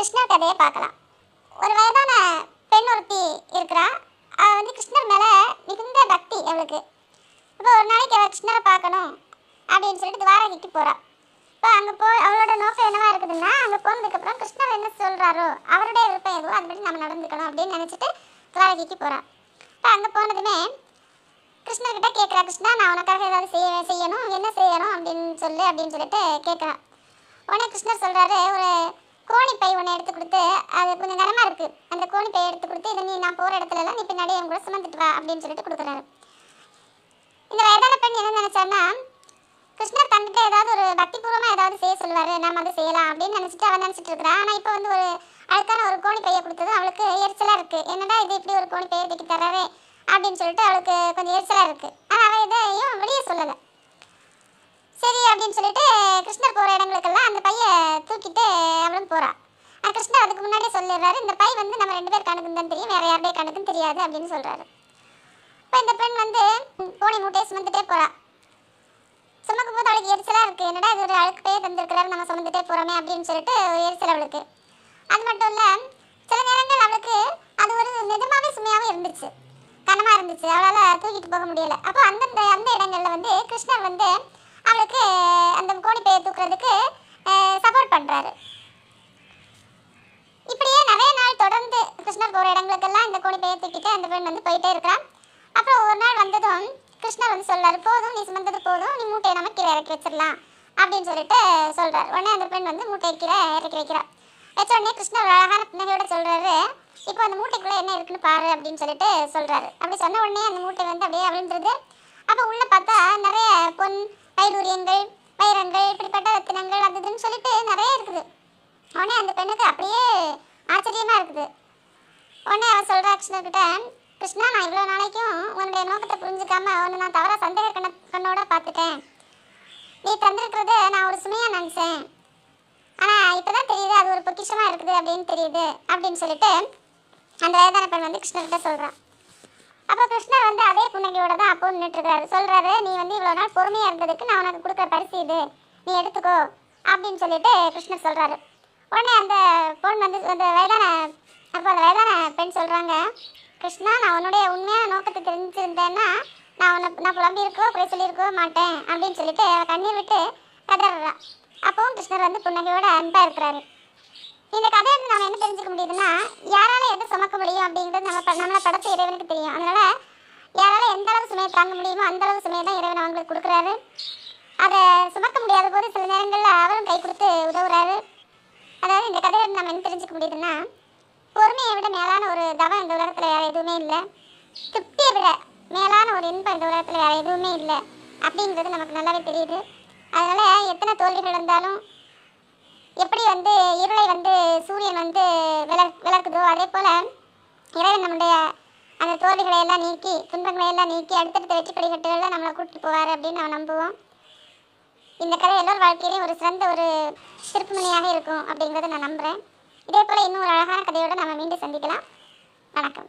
கிருஷ்ணர் கதையை பார்க்கலாம். ஒரு வயதான பெண் ஒருத்தி இருக்கிறா. அவள் வந்து கிருஷ்ணர் மேலே மிகுந்த பக்தி அவளுக்கு. இப்போ ஒரு நாளைக்கு அவள் கிருஷ்ணரை பார்க்கணும் அப்படின்னு சொல்லிட்டு துவாரகைக்கு போகிறாள் இப்போ அங்கே போய் அவளோட நோக்கம் என்னவா இருக்குதுன்னா அங்கே போனதுக்கப்புறம் கிருஷ்ணர் என்ன சொல்கிறாரோ அவருடைய விருப்பம் எதுவோ அதுபடி நம்ம நடந்துக்கணும் அப்படின்னு நினச்சிட்டு துவாரகைக்கு போகிறான் இப்போ அங்கே போனதுமே கிருஷ்ணர்கிட்ட கேட்குறா கிருஷ்ணா நான் உனக்காக ஏதாவது செய்ய செய்யணும் என்ன செய்யணும் அப்படின்னு சொல்லு அப்படின்னு சொல்லிட்டு கேட்குறான் உடனே கிருஷ்ணர் சொல்கிறாரு ஒரு கோணிப்பை ஒன்று எடுத்து கொடுத்து அது கொஞ்சம் கனமாக இருக்குது அந்த கோணிப்பை எடுத்து கொடுத்து இதை நீ நான் போகிற இடத்துல எல்லாம் நீ பின்னாடி என் கூட சுமந்துட்டு வா அப்படின்னு சொல்லிட்டு கொடுக்குறாரு. இந்த வயதான பெண் என்ன நினைச்சான்னா கிருஷ்ணர் தன்கிட்ட ஏதாவது ஒரு பக்திபூர்வமாக ஏதாவது செய்ய சொல்லுவார் நம்ம அதை செய்யலாம் அப்படின்னு நினச்சிட்டு அவன் நினச்சிட்டு இருக்கிறா ஆனால் இப்போ வந்து ஒரு அழுக்கான ஒரு கோணி பையை கொடுத்தது அவளுக்கு எரிச்சலாக இருக்குது என்னடா இது இப்படி ஒரு கோணி பையை தூக்கி தர்றாரு அப்படின்னு சொல்லிட்டு அவளுக்கு கொஞ்சம் எரிச்சலாக இருக்குது ஆனால் அவள் இதையும் வெளியே சொல்லலை. சரி அப்படின்னு சொல்லிட்டு கிருஷ்ணர் போகிற இடங்களுக்கெல்லாம் அந்த பையை தூக்கிட்டு அவளும் போகிறா ஆனால் கிருஷ்ணர் அதுக்கு முன்னாடியே சொல்லிடுறாரு இந்த பை வந்து நம்ம ரெண்டு பேர் கணக்குன்னு தான் தெரியும் வேற யாருடைய கணக்குன்னு தெரியாது அப்படின்னு சொல்றாரு. இப்போ இந்த பெண் வந்து கோணி மூட்டையை சுமந்துட்டே போறா. சுமக்கும் போது அவளுக்கு எரிச்சலா இருக்கு. என்னடா இது ஒரு அழுக்கு பையை தந்திருக்கிறாரு நம்ம சுமந்துட்டே போறோமே அப்படின்னு சொல்லிட்டு எரிச்சல் அவளுக்கு. அது மட்டும் இல்ல சில நேரங்கள் அவளுக்கு அது ஒரு நிஜமாவே சுமையாகவும் இருந்துச்சு. கனமா இருந்துச்சு. அவளால் தூக்கிட்டு போக முடியல. அப்போ அந்தந்த அந்த இடங்கள்ல வந்து கிருஷ்ணர் வந்து அவளுக்கு அந்த கோணி பையை தூக்குறதுக்கு சப்போர்ட் பண்றாரு. இப்படியே நிறைய நாள் தொடர்ந்து கிருஷ்ணர் போகிற இடங்களுக்கெல்லாம் இந்த கோணி பெயர் திட்டிட்டு அந்த பெண் வந்து போயிட்டே இருக்கிறான். அப்புறம் ஒரு நாள் வந்ததும் கிருஷ்ணர் வந்து சொல்றாரு போதும் நீ சுமந்தது போதும் நீ மூட்டையை நம்ம கீழே இறக்கி வச்சிடலாம். அப்படின்னு சொல்லிட்டு சொல்றாரு. உடனே அந்த பெண் வந்து மூட்டையை கீழே இறக்கி வைக்கிறார் வச்ச உடனே கிருஷ்ணர் ஒரு அழகான புன்னகையோட சொல்றாரு இப்போ அந்த மூட்டைக்குள்ள என்ன இருக்குன்னு பாரு அப்படின்னு சொல்லிட்டு சொல்றாரு. அப்படி சொன்ன உடனே அந்த மூட்டை வந்து அப்படியே அவிழ்ந்துருது. அப்போ உள்ள பார்த்தா நிறைய பொன் வைடூரியங்கள் வைரங்கள் இப்படிப்பட்ட ரத்தினங்கள் அது இதுன்னு சொல்லிட்டு நிறைய இருக்குது. உடனே அந்த பெண்ணுக்கு அப்படியே ஆச்சரியமா இருக்குது. உடனே அவன் சொல்றா கிருஷ்ணர்கிட்ட கிருஷ்ணா நான் இவ்வளோ நாளைக்கும் உன்னுடைய நோக்கத்தை புரிஞ்சுக்காம உன்னை நான் தவற சந்தேக கண்ண கண்ணோட பார்த்துட்டேன். நீ தந்திருக்கிறது நான் ஒரு சுமையாக நினச்சேன். ஆனால் இப்போதான் தெரியுது அது ஒரு பொக்கிஷமாக இருக்குது அப்படின்னு தெரியுது அப்படின்னு சொல்லிட்டு அந்த வயதான பெண் வந்து கிருஷ்ணர்கிட்ட சொல்கிறான் அப்போ கிருஷ்ணர் வந்து அதே புன்னகையோட தான் அப்போ நின்றுட்டுருக்காரு சொல்கிறாரு நீ வந்து இவ்வளோ நாள் பொறுமையாக இருந்ததுக்கு நான் உனக்கு கொடுக்குற பரிசு இது. நீ எடுத்துக்கோ அப்படின்னு சொல்லிட்டு கிருஷ்ணர் சொல்கிறாரு உடனே அந்த பொண்ணு வந்து அந்த வயதான அப்போ அந்த வயதான பெண் சொல்கிறாங்க கிருஷ்ணா நான் உன்னுடைய உண்மையான நோக்கத்தை தெரிஞ்சிருந்தேன்னா நான் உன்னை நான் புலம்பியிருக்கோ போய் சொல்லியிருக்கோ மாட்டேன் அப்படின்னு சொல்லிட்டு கண்ணீர் விட்டு கதறா அப்பவும் கிருஷ்ணர் வந்து புன்னகையோட அன்பாக இருக்கிறாரு. இந்த கதையை வந்து நம்ம என்ன தெரிஞ்சுக்க முடியுதுன்னா யாரால எதை சுமக்க முடியும் அப்படிங்கிறது நம்ம நம்மளை படத்து இறைவனுக்கு தெரியும். அதனால யாரால எந்த அளவு சுமையை தாங்க முடியுமோ அந்த அளவு சுமையை தான் இறைவன் அவங்களுக்கு கொடுக்குறாரு. அதை சுமக்க முடியாத போது சில நேரங்களில் அவரும் கை கொடுத்து உதவுறாரு. அதாவது இந்த கதையில நம்ம என்ன தெரிஞ்சுக்க முடியுதுன்னா பொறுமையை விட மேலான ஒரு தவம் இந்த உலகத்தில் வேறு எதுவுமே இல்லை. திருப்தியை விட மேலான ஒரு இன்பம் இந்த உலகத்தில் வேறு எதுவுமே இல்லை அப்படின்றது நமக்கு நல்லாவே தெரியுது. அதனால எத்தனை தோல்விகள் வந்தாலும் எப்படி வந்து இருளை வந்து சூரியன் வந்து விள விளக்குதோ அதே போல் இறைவன் நம்முடைய அந்த தோல்விகளை எல்லாம் நீக்கி துன்பங்களை எல்லாம் நீக்கி அடுத்தடுத்த வெற்றி படிக்கட்டுகளில் நம்மளை கூட்டிட்டு போவார் அப்படின்னு நம்ம நம்புவோம். இந்த கதை எல்லோர் வாழ்க்கையிலையும் ஒரு சிறந்த ஒரு திருப்புமணியாக இருக்கும் அப்படிங்கிறத நான் நம்புகிறேன் இதே போல் இன்னும் ஒரு அழகான கதையோடு நம்ம மீண்டும் சந்திக்கலாம். வணக்கம்.